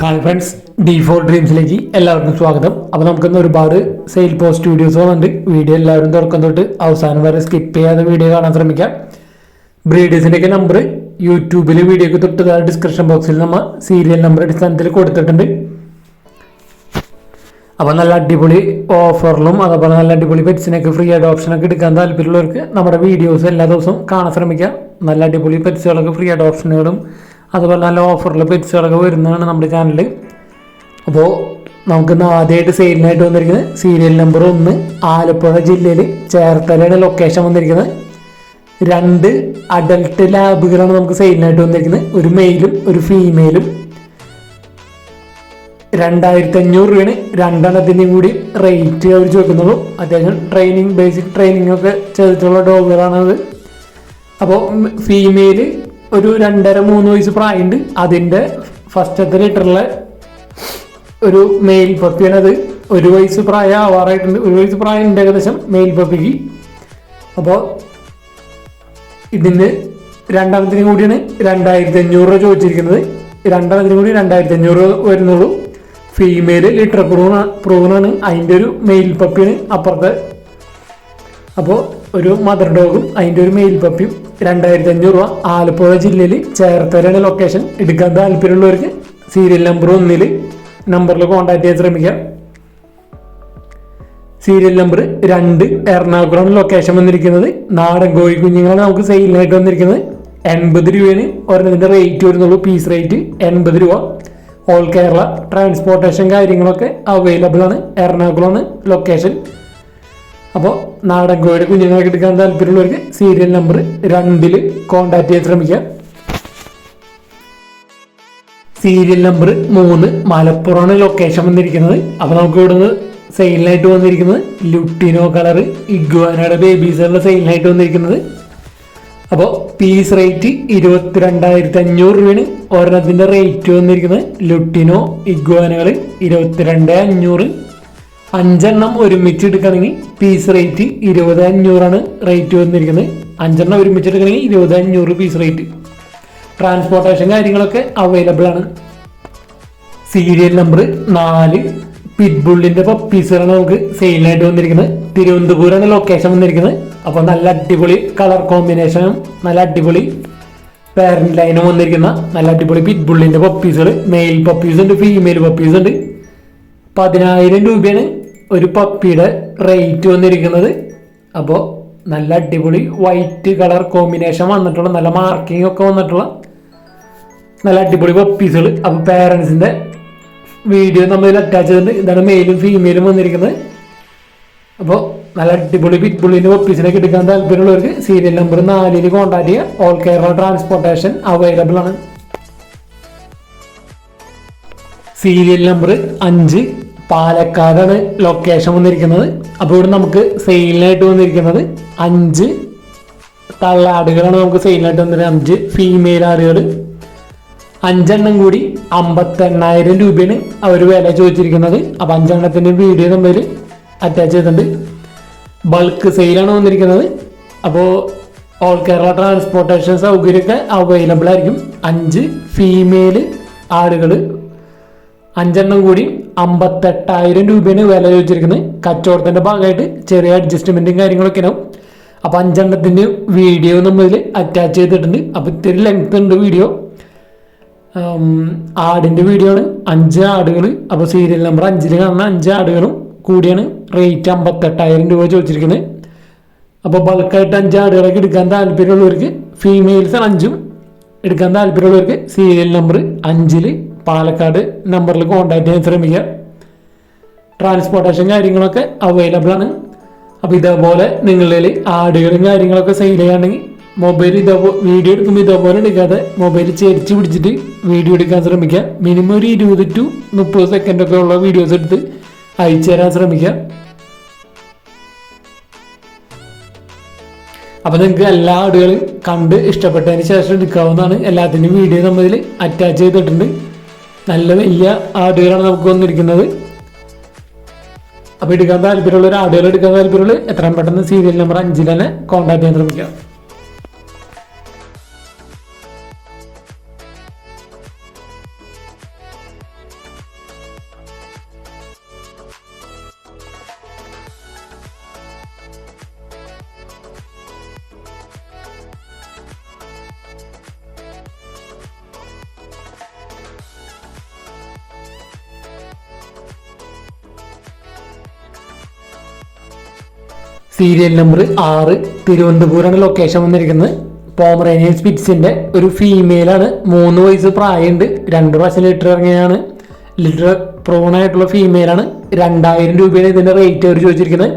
Hi friends D four ഡ്രീംസിലേക്ക് എല്ലാവർക്കും സ്വാഗതം. അപ്പോൾ നമുക്കിന്ന് ഒരുപാട് സെയിൽ പോസ്റ്റ് വീഡിയോസ് വന്നിട്ടുണ്ട്. വീഡിയോ എല്ലാവരും തുറക്കം തൊട്ട് അവസാനം വരെ സ്കിപ്പ് ചെയ്യാതെ വീഡിയോ കാണാൻ ശ്രമിക്കാം. ബ്രീഡേഴ്സിന്റെയൊക്കെ നമ്പർ യൂട്യൂബിൽ വീഡിയോക്ക് തൊട്ട് ഡിസ്ക്രിപ്ഷൻ ബോക്സിൽ നമ്മൾ സീരിയൽ നമ്പർ അടിസ്ഥാനത്തിൽ കൊടുത്തിട്ടുണ്ട്. അപ്പോൾ നല്ല അടിപൊളി ഓഫറിലും അതുപോലെ നല്ല അടിപൊളി പെറ്റ്സിനൊക്കെ ഫ്രീ ആയിട്ട് ഓപ്ഷനൊക്കെ എടുക്കാൻ താല്പര്യമുള്ളവർക്ക് നമ്മുടെ വീഡിയോസ് എല്ലാ ദിവസവും കാണാൻ ശ്രമിക്കാം. നല്ല അടിപൊളി പെറ്റ്സുകളൊക്കെ ഫ്രീ അഡോപ്ഷനുകളും അതുപോലെ നല്ല ഓഫറിൽ പെറ്റ്സുകളൊക്കെ വരുന്നതാണ് നമ്മുടെ ചാനലിൽ അപ്പോൾ നമുക്കിന്ന് ആദ്യമായിട്ട് സെയിലിനായിട്ട് വന്നിരിക്കുന്നത് സീരിയൽ നമ്പർ ഒന്ന് ആലപ്പുഴ ജില്ലയിൽ ചേർത്തലയുടെ ലൊക്കേഷൻ വന്നിരിക്കുന്നത്. രണ്ട് അഡൽട്ട് ലാബുകളാണ് നമുക്ക് സെയിലിനായിട്ട് വന്നിരിക്കുന്നത്. ഒരു മെയിലും ഒരു ഫീമെയിലും രണ്ടായിരത്തി അഞ്ഞൂറ് രൂപയാണ് രണ്ടെണ്ണത്തിന്റെയും കൂടി റേറ്റ് അവർ ചോദിക്കുന്നുള്ളൂ. അത്യാവശ്യം ട്രെയിനിങ് ബേസിക് ട്രെയിനിങ് ഒക്കെ ചെയ്തിട്ടുള്ള ഡോഗുകളാണത് അപ്പോൾ ഫീമെയിൽ ഒരു രണ്ടര മൂന്ന് വയസ്സ് പ്രായമുണ്ട്. അതിന്റെ ഫസ്റ്റത്തെ ലിറ്ററിലെ ഒരു മെയിൽ പപ്പിയാണ് അത് ഒരു വയസ്സ് പ്രായം ആവാറായിട്ടുണ്ട്. ഒരു വയസ്സ് പ്രായം ഉണ്ട് ഏകദേശം മെയിൽ പപ്പിക്ക് അപ്പോൾ ഇതിന് രണ്ടെണ്ണത്തിനും കൂടിയാണ് രണ്ടായിരത്തി അഞ്ഞൂറ് രൂപ ചോദിച്ചിരിക്കുന്നത്. രണ്ടെണ്ണത്തിനും കൂടി രണ്ടായിരത്തി അഞ്ഞൂറ് രൂപ വരുന്നുള്ളൂ. ഫീമെയിൽ ലിറ്റർ പ്രൂണ പ്രൂണാണ് അതിന്റെ ഒരു മെയിൽ പപ്പിയാണ് അപ്പുറത്തെ. അപ്പോൾ ഒരു മദർ ഡോഗും അതിന്റെ ഒരു മെയിൽ പപ്പിയും രണ്ടായിരത്തി അഞ്ഞൂറ് രൂപ ആലപ്പുഴ ജില്ലയിൽ ചേർത്തലയാണ് ലൊക്കേഷൻ എടുക്കാൻ താല്പര്യമുള്ളവർക്ക് സീരിയൽ നമ്പർ ഒന്നിൽ നമ്പറിൽ കോൺടാക്ട് ചെയ്യാൻ ശ്രമിക്കാം. സീരിയൽ നമ്പർ രണ്ട് എറണാകുളം ലൊക്കേഷൻ വന്നിരിക്കുന്നത്. നാടൻ കോഴി കുഞ്ഞുങ്ങളാണ് നമുക്ക് സെയിലിനായിട്ട് വന്നിരിക്കുന്നത്. എൺപത് രൂപയാണ് ഒരെണ്ണത്തിന്റെ റേറ്റ് വരുന്നുള്ളൂ. പീസ് റേറ്റ് എൺപത് രൂപ. ഓൾ കേരള ട്രാൻസ്പോർട്ടേഷൻ കാര്യങ്ങളൊക്കെ അവൈലബിൾ ആണ്. എറണാകുളമാണ് ലൊക്കേഷൻ അപ്പോൾ നാടൻ കോഴിയുടെ കുഞ്ഞുങ്ങളൊക്കെ എടുക്കാൻ താല്പര്യമുള്ളവർക്ക് സീരിയൽ നമ്പർ രണ്ടിൽ കോൺടാക്ട് ചെയ്യാൻ ശ്രമിക്കുക സീരിയൽ നമ്പർ മൂന്ന് മലപ്പുറമാണ് ലൊക്കേഷൻ വന്നിരിക്കുന്നത്. അപ്പോൾ നമുക്ക് ഇവിടുന്ന് സെയിലിനായിട്ട് വന്നിരിക്കുന്നത്. ലുട്ടിനോ കളർ ഇഗ്വാനയുടെ ബേബീസുകളുടെ സെയിലിനായിട്ട് വന്നിരിക്കുന്നത്. അപ്പോൾ പീസ് റേറ്റ് ഇരുപത്തിരണ്ടായിരത്തി അഞ്ഞൂറ് രൂപയാണ് ഒരെണ്ണത്തിന്റെ റേറ്റ് വന്നിരിക്കുന്നത്. ലുട്ടിനോ ഇഗ്വാനകൾ ഇരുപത്തിരണ്ട് അഞ്ഞൂറ് അഞ്ചെണ്ണം ഒരുമിച്ച് എടുക്കണമെങ്കിൽ പീസ് റേറ്റ് ഇരുപത് അഞ്ഞൂറാണ് റേറ്റ് വന്നിരിക്കുന്നത്. അഞ്ചെണ്ണം ഒരുമിച്ച് എടുക്കണമെങ്കിൽ ഇരുപത് അഞ്ഞൂറ് പീസ് റേറ്റ് ട്രാൻസ്പോർട്ടേഷൻ കാര്യങ്ങളൊക്കെ അവൈലബിൾ ആണ്. സീരിയൽ നമ്പർ നാല്. പിറ്റ്ബുള്ളിന്റെ പപ്പീസുകളാണ് നമുക്ക് സെയിലായിട്ട് വന്നിരിക്കുന്നത്. തിരുവനന്തപുരമാണ് ലൊക്കേഷൻ വന്നിരിക്കുന്നത്. അപ്പോൾ നല്ല അടിപൊളി കളർ കോമ്പിനേഷനും നല്ല അടിപൊളി പാരന്റ് ലൈനും വന്നിരിക്കുന്ന നല്ല അടിപൊളി പിറ്റ്ബുള്ളിന്റെ പപ്പീസുകൾ മെയിൽ പപ്പീസ് ഉണ്ട് ഫീമെയിൽ പപ്പീസ് ഉണ്ട്. പതിനായിരം രൂപയാണ് ഒരു പപ്പിയുടെ റേറ്റ് വന്നിരിക്കുന്നത്. അപ്പോൾ നല്ല അടിപൊളി വൈറ്റ് കളർ കോമ്പിനേഷൻ വന്നിട്ടുള്ള നല്ല മാർക്കിംഗ് ഒക്കെ വന്നിട്ടുള്ള നല്ല അടിപൊളി പപ്പീസുകൾ അപ്പോൾ പേരൻസിന്റെ വീഡിയോ നമ്മൾ ഇതിൽ അറ്റാച്ച് ചെയ്തിട്ടുണ്ട്. ഇതാണ് മെയിലും ഫീമെയിലും വന്നിരിക്കുന്നത്. അപ്പോൾ നല്ല അടിപൊളി പിറ്റ്ബുള്ളിന്റെ പപ്പീസിനൊക്കെ എടുക്കാൻ താല്പര്യമുള്ളവർക്ക് സീരിയൽ നമ്പർ നാലിൽ കോൺടാക്ട് ചെയ്യുക. ഓൾ കേരള ട്രാൻസ്പോർട്ടേഷൻ അവൈലബിൾ ആണ്. സീരിയൽ നമ്പർ അഞ്ച്. പാലക്കാടാണ് ലൊക്കേഷൻ വന്നിരിക്കുന്നത്. അപ്പോൾ ഇവിടെ നമുക്ക് സെയിലിനായിട്ട് വന്നിരിക്കുന്നത് അഞ്ച് തള്ളാടുകളാണ് നമുക്ക് സെയിലിനായിട്ട് വന്നിരിക്കുന്നത്. അഞ്ച് ഫീമെയിൽ ആടുകൾ അഞ്ചെണ്ണം കൂടി അമ്പത്തെണ്ണായിരം രൂപയാണ് അവർ വില ചോദിച്ചിരിക്കുന്നത്. അപ്പോൾ അഞ്ചെണ്ണത്തിന്റെ വീഡിയോ നമ്മൾ അറ്റാച്ച് ചെയ്തിട്ടുണ്ട്. ബൾക്ക് സെയിലാണ് വന്നിരിക്കുന്നത്. അപ്പോൾ ഓൾ കേരള ട്രാൻസ്പോർട്ടേഷൻ സൗകര്യമൊക്കെ അവൈലബിൾ ആയിരിക്കും. അഞ്ച് ഫീമെയിൽ ആടുകൾ അഞ്ചെണ്ണം കൂടി അമ്പത്തെട്ടായിരം രൂപയാണ് വില ചോദിച്ചിരിക്കുന്നത്. കച്ചവടത്തിന്റെ ഭാഗമായിട്ട് ചെറിയ അഡ്ജസ്റ്റ്മെന്റും കാര്യങ്ങളൊക്കെ ഉണ്ടാവും അപ്പൊ അഞ്ചെണ്ണത്തിന്റെ വീഡിയോ നമ്മൾ അറ്റാച്ച് ചെയ്തിട്ടുണ്ട്. അപ്പൊ ഇത്തിരി ലെങ്ത് ഉണ്ട് വീഡിയോ ആടിന്റെ വീഡിയോ ആണ്. അഞ്ച് ആടുകൾ അപ്പോൾ സീരിയൽ നമ്പർ അഞ്ചിൽ കാണുന്ന അഞ്ച് ആടുകളും കൂടിയാണ് റേറ്റ് അമ്പത്തെട്ടായിരം രൂപ ചോദിച്ചിരിക്കുന്നത്. അപ്പോൾ ബൾക്കായിട്ട് അഞ്ച് ആടുകളൊക്കെ എടുക്കാൻ താല്പര്യമുള്ളവർക്ക് ഫീമെയിൽസ് അഞ്ചും. എടുക്കാൻ താല്പര്യമുള്ളവർക്ക് സീരിയൽ നമ്പർ അഞ്ചിൽ പാലക്കാട് നമ്പറിൽ കോൺടാക്ട് ചെയ്യാൻ ശ്രമിക്കുക. ട്രാൻസ്പോർട്ടേഷൻ കാര്യങ്ങളൊക്കെ അവൈലബിൾ ആണ്. അപ്പോൾ ഇതേപോലെ നിങ്ങളിൽ ആടുകളും കാര്യങ്ങളൊക്കെ സെയിൽ ചെയ്യുകയാണെങ്കിൽ മൊബൈൽ ഇതേപോലെ വീഡിയോ എടുക്കുമ്പോൾ ഇതേപോലെ എടുക്കാതെ മൊബൈൽ ചേരിച്ച് പിടിച്ചിട്ട് വീഡിയോ എടുക്കാൻ ശ്രമിക്കുക. മിനിമം ഒരു ഇരുപത് ടു മുപ്പത് സെക്കൻഡൊക്കെ ഉള്ള വീഡിയോസ് എടുത്ത് അയച്ചു തരാൻ ശ്രമിക്കുക. അപ്പോൾ നിങ്ങൾക്ക് എല്ലാ ആടുകളും കണ്ട് ഇഷ്ടപ്പെട്ടതിന് ശേഷം എടുക്കാവുന്നതാണ്. എല്ലാത്തിന്റെയും വീഡിയോ നമ്മളിൽ അറ്റാച്ച് ചെയ്തിട്ടുണ്ട്. നല്ല വലിയ ആടുകളാണ് നമുക്ക് വന്നിരിക്കുന്നത്. അപ്പോൾ എടുക്കാൻ താല്പര്യമുള്ള ഒരു ആടുകൾ എടുക്കാൻ താല്പര്യമുള്ള എത്രയും പെട്ടെന്ന് സീരിയൽ നമ്പർ അഞ്ചിൽ തന്നെ കോൺടാക്ട് ചെയ്യാൻ ശ്രമിക്കുക. സീരിയൽ നമ്പർ ആറ് തിരുവനന്തപുരം ലൊക്കേഷൻ വന്നിരിക്കുന്നത്. പോമറേനിയൻ സ്പിറ്റ്സിന്റെ ഒരു ഫീമെയിലാണ് മൂന്ന് വയസ്സ് പ്രായമുണ്ട്. രണ്ട് പ്രാവശ്യം ലിറ്റർ ഇറങ്ങിയാണ് ലിറ്റർ പ്രോൺ ആയിട്ടുള്ള ഫീമെയിലാണ് രണ്ടായിരം രൂപയാണ് ഇതിന്റെ റേറ്റ് അവർ ചോദിച്ചിരിക്കുന്നത്.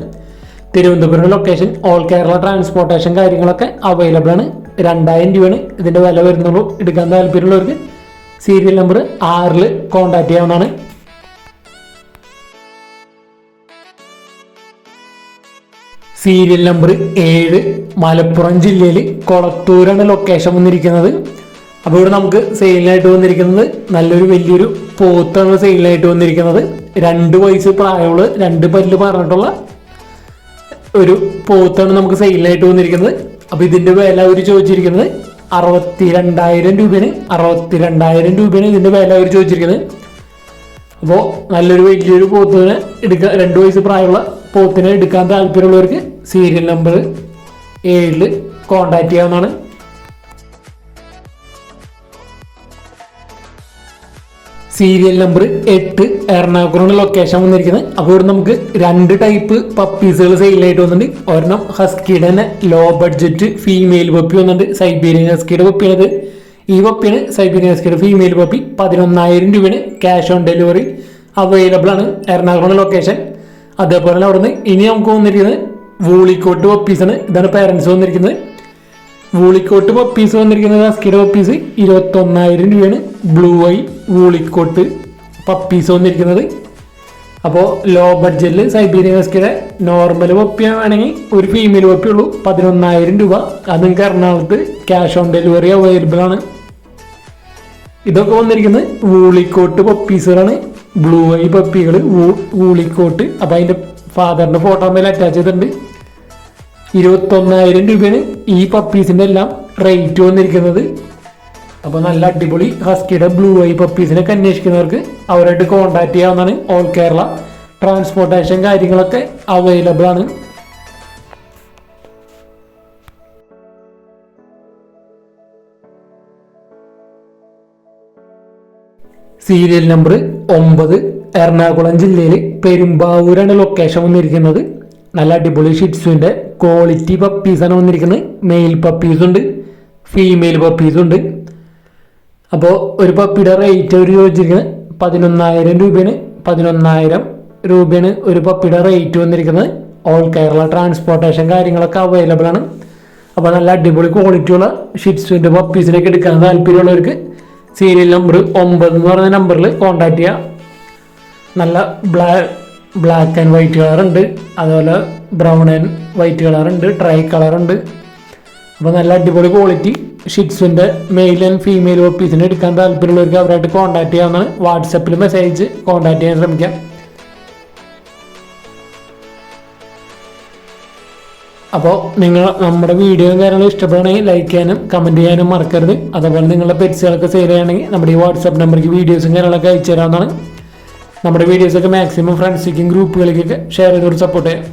Thiruvananthapuram location all Kerala transportation കാര്യങ്ങളൊക്കെ അവൈലബിൾ ആണ്. രണ്ടായിരം രൂപയാണ് ഇതിന്റെ വില വരുന്നുള്ളൂ. എടുക്കാൻ താല്പര്യമുള്ളവർക്ക് സീരിയൽ നമ്പർ ആറിൽ കോൺടാക്ട് ചെയ്യാവുന്നതാണ്. സീരിയൽ നമ്പർ ഏഴ് മലപ്പുറം ജില്ലയിൽ കൊളത്തൂരാണ് ലൊക്കേഷൻ വന്നിരിക്കുന്നത്. അപ്പോൾ ഇവിടെ നമുക്ക് സെയിലിനായിട്ട് വന്നിരിക്കുന്നത് നല്ലൊരു വലിയൊരു പോത്താണ് സെയിലിനായിട്ട് വന്നിരിക്കുന്നത്. രണ്ട് വയസ്സ് പ്രായമുള്ള രണ്ട് പല്ല് പറഞ്ഞിട്ടുള്ള ഒരു പോത്താണ് നമുക്ക് സെയിലിനായിട്ട് വന്നിരിക്കുന്നത്. അപ്പോൾ ഇതിന്റെ വില അവർ ചോദിച്ചിരിക്കുന്നത് അറുപത്തി രണ്ടായിരം രൂപയാണ്. അറുപത്തി രണ്ടായിരം രൂപയാണ് ഇതിന്റെ വില അവർ ചോദിച്ചിരിക്കുന്നത്. അപ്പോൾ നല്ലൊരു വലിയൊരു പോത്തിനെ എടുക്കാൻ രണ്ട് വയസ്സ് പ്രായമുള്ള പോത്തിനെ എടുക്കാൻ താല്പര്യമുള്ളവർക്ക് സീരിയൽ നമ്പർ ഏഴിൽ കോണ്ടാക്ട് ചെയ്യാവുന്നതാണ്. സീരിയൽ നമ്പർ എട്ട് എറണാകുളം ലൊക്കേഷൻ വന്നിരിക്കുന്നത്. അപ്പോൾ ഇവിടെ നമുക്ക് രണ്ട് ടൈപ്പ് പപ്പീസുകൾ സെയിലായിട്ട് വന്നിട്ടുണ്ട്. ഒരെണ്ണം ഹസ്കിയുടെ തന്നെ ലോ ബഡ്ജറ്റ് ഫീമെയിൽ പപ്പി വന്നിട്ടുണ്ട്. സൈബീരിയൻ ഹസ്കിയുടെ പപ്പിയാണിത് ഈ പപ്പിയാണ് സൈബീരിയൻ ഹസ്കിയുടെ ഫീമെയിൽ പപ്പി പതിനൊന്നായിരം രൂപയാണ് ക്യാഷ് ഓൺ ഡെലിവറി അവൈലബിൾ ആണ് എറണാകുളം ലൊക്കേഷൻ അതേപോലെ തന്നെ അവിടുന്ന് ഇനി നമുക്ക് വന്നിരിക്കുന്നത് വൂളിക്കോട്ട് പപ്പീസാണ്. ഇതാണ് പേരൻസ് വന്നിരിക്കുന്നത്. വൂളിക്കോട്ട് പപ്പീസ് വന്നിരിക്കുന്നത് അസ്കിയുടെ പപ്പീസ് ഇരുപത്തി ഒന്നായിരം രൂപയാണ്. ബ്ലൂ ഐ വൂളിക്കോട്ട് പപ്പീസ് വന്നിരിക്കുന്നത്. അപ്പോൾ ലോ ബഡ്ജറ്റിൽ സൈബീരിയൻ ഹസ്കിയുടെ നോർമൽ പപ്പി ആണെങ്കിൽ ഒരു ഫീമെയിൽ പപ്പി ഉള്ളൂ. പതിനൊന്നായിരം രൂപ. അത് നിങ്ങൾക്ക് എറണാകുളത്ത് ക്യാഷ് ഓൺ ഡെലിവറി അവൈലബിൾ ആണ്. ഇതൊക്കെ വന്നിരിക്കുന്നത് വൂളിക്കോട്ട് പപ്പീസുകളാണ്. Blue I പപ്പികൾ വൂളിക്കോട്ട്. അപ്പോൾ അതിന്റെ ഫാദറിന്റെ ഫോട്ടോ മേലെ അറ്റാച്ച് ചെയ്തിട്ടുണ്ട്. ഇരുപത്തൊന്നായിരം രൂപയാണ് ഈ പപ്പീസിന്റെ എല്ലാം റേറ്റ് വന്നിരിക്കുന്നത്. അപ്പോൾ നല്ല അടിപൊളി ഹസ്കിയുടെ ബ്ലൂ ഐ പപ്പീസിനൊക്കെ അന്വേഷിക്കുന്നവർക്ക് അവരായിട്ട് കോൺടാക്ട് ചെയ്യാവുന്നതാണ്. ഓൾ കേരള ട്രാൻസ്പോർട്ടേഷൻ കാര്യങ്ങളൊക്കെ അവൈലബിൾ ആണ്. സീരിയൽ നമ്പർ ഒമ്പത് എറണാകുളം ജില്ലയിൽ പെരുമ്പാവൂരാണ് ലൊക്കേഷൻ വന്നിരിക്കുന്നത്. നല്ല അടിപൊളി ഷിറ്റ്സുവിന്റെ ക്വാളിറ്റി പപ്പീസാണ് വന്നിരിക്കുന്നത്. മെയിൽ പപ്പീസ് ഉണ്ട്. ഫീമെയിൽ പപ്പീസ് ഉണ്ട്. അപ്പോൾ ഒരു പപ്പിയുടെ റേറ്റ് അവർ ചോദിച്ചിരിക്കുന്നത് പതിനൊന്നായിരം രൂപയാണ്. പതിനൊന്നായിരം രൂപയാണ് ഒരു പപ്പിയുടെ റേറ്റ് വന്നിരിക്കുന്നത്. ഓൾ കേരള ട്രാൻസ്പോർട്ടേഷൻ കാര്യങ്ങളൊക്കെ അവൈലബിൾ ആണ്. അപ്പോൾ നല്ല അടിപൊളി ക്വാളിറ്റിയുള്ള ഷിറ്റ്സുവിന്റെ പപ്പീസിനൊക്കെ എടുക്കാൻ താല്പര്യമുള്ളവർക്ക് സീരിയൽ നമ്പർ ഒമ്പത് എന്ന് പറയുന്ന നമ്പറിൽ കോൺടാക്ട് ചെയ്യുക നല്ല ബ്ലാ ബ്ലാക്ക് ആൻഡ് വൈറ്റ് കളറുണ്ട്. അതുപോലെ ബ്രൗൺ ആൻഡ് വൈറ്റ് കളറുണ്ട്. ട്രൈ കളർ ഉണ്ട്. അപ്പോൾ നല്ല അടിപൊളി ക്വാളിറ്റി ഷിറ്റ്സിന്റെ മെയിൽ ആൻഡ് ഫീമെയിൽ ഓപ്പീസിന് എടുക്കാൻ താല്പര്യമുള്ളവർക്ക് അവരായിട്ട് കോൺടാക്ട് ചെയ്യാവുന്നതാണ്. വാട്സപ്പിൽ മെസ്സേജ് കോൺടാക്ട് ചെയ്യാൻ ശ്രമിക്കാം. അപ്പോൾ നിങ്ങൾ നമ്മുടെ വീഡിയോയും കാര്യങ്ങളും ഇഷ്ടപ്പെടുകയാണെങ്കിൽ ലൈക്ക് ചെയ്യാനും കമന്റ് ചെയ്യാനും മറക്കരുത്. അതുപോലെ നിങ്ങളുടെ പെറ്റ്സുകളൊക്കെ സെയിൽ ചെയ്യുകയാണെങ്കിൽ നമ്മുടെ ഈ വാട്സാപ്പ് നമ്പർക്ക് വീഡിയോസും കാര്യങ്ങളൊക്കെ അയച്ചു തരാവുന്നതാണ് നമ്മുടെ വീഡിയോസൊക്കെ മാക്സിമം ഫ്രണ്ട്സിലേക്കും ഗ്രൂപ്പുകളിലേക്കൊക്കെ ഷെയർ ചെയ്ത് സപ്പോർട്ട് ചെയ്യാം.